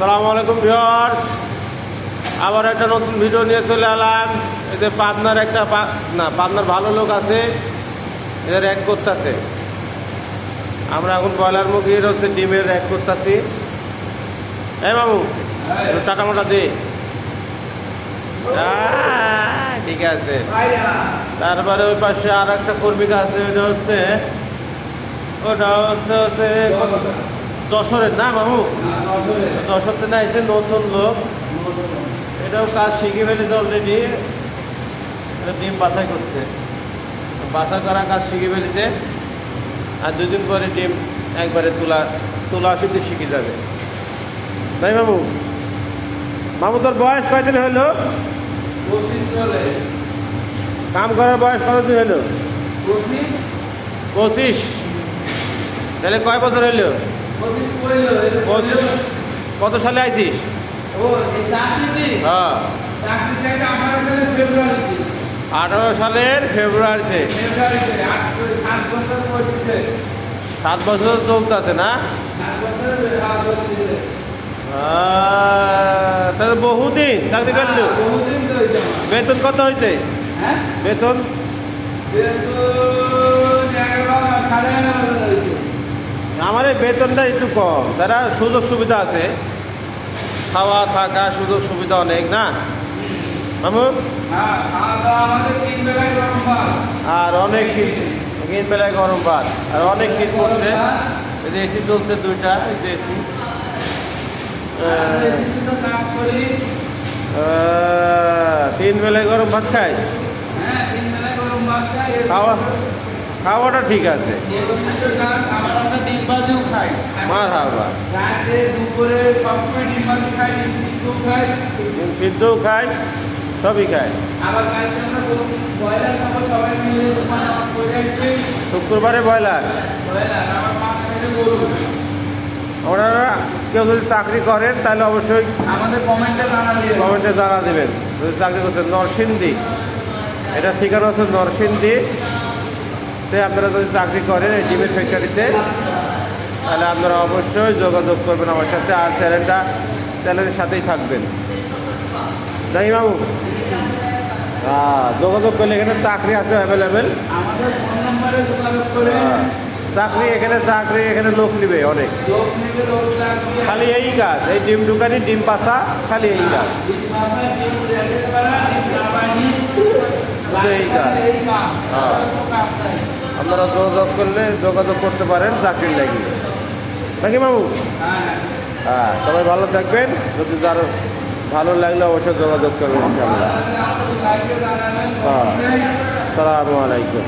সালামু আলাইকুম ভিউয়ার্স। আবার একটা নতুন ভিডিও নিয়ে চলে এলাম। এতে পাবনার একটা না, পাবনার ভালো লোক আছে এদের এক করতেছে। আমরা এখন ব্রয়লার মুরগির হচ্ছে ডিমের এক করতেছি। এই বাবু টাকা মোটা দে। ঠিক আছে। তারপরে ওই পাশে আর একটা কর্মিকা আছে ওটা হচ্ছে ওটা হচ্ছে হচ্ছে যশোরের না মামু? যশোরতে না এসে নতুন লোক। এটাও কাজ শিখে ফেলেছে অলরেডি ডিম বাছাই করছে। বাছাই করা কাজ শিখে ফেলেছে। আর দুদিন পরে ডিম একবারে তুলা তুলা শুধু শিখে যাবে। তাই মামু? মামু তোর বয়স কয়দিন হলো? কাম করার বয়স কতদিন হলো? পঁচিশ। পঁচিশ। তাহলে কয় বছর হলো? পঁচিশ কত সালে আইছিস? হ্যাঁ। আঠারো সালের ফেব্রুয়ারিতে সাত বছর চলতেছে। না? আহ, তাহলে বহুদিন চাকরি করল? হয়েছে আমার। বেতন কত হয়েছে হ্যাঁ? বেতন? বেতন এই বেতনটা একটু কম। তারা সুযোগ সুবিধা আছে খাওয়া থাকা সুযোগ সুবিধা অনেক না? মামু? আমাদের আর অনেক শীত তিন বেলায় গরম ভাত আর অনেক শীত পড়ছে। এই যে এসি চলছে দুইটা এই যে এসি তিন বেলায় গরম ভাত খাই? হ্যাঁ তিন বেলায় গরম ভাত খাই। খাওয়া খাওয়াটা ঠিক আছে। মার হাবা। সিদ্ধও খাই সবই খাই শুক্রবারে ব্রয়লার। ওনারা কেউ যদি চাকরি করেন, তাহলে অবশ্যই কমেন্টে জানা দেবেন। যদি চাকরি করতেন, নরসিংদী। এটা ঠিকানা হচ্ছে নরসিংদী। তে আপনারা যদি চাকরি করেন এই ডিমের ফ্যাক্টরিতে তাহলে আপনারা অবশ্যই যোগাযোগ করবেন আমার সাথে আর চ্যানেলটা চ্যানেলের সাথেই থাকবেন। যাই বাবু হ্যাঁ যোগাযোগ করলে এখানে চাকরি আছে অ্যাভেলেবেল চাকরি এখানে চাকরি এখানে লোক নিবে অনেক। খালি এই কাজ এই ডিম দোকানি ডিম পাশা খালি এই কাজ। এই কাজ। হ্যাঁ। আপনারা যোগাযোগ করলে যোগাযোগ করতে পারেন চাকরির লাগি। নাকি মামু হ্যাঁ সবাই ভালো থাকবেন। যদি তার ভালো লাগলে অবশ্যই যোগাযোগ করবেন ইনশাল্লাহ হ্যাঁ সালামু আলাইকুম।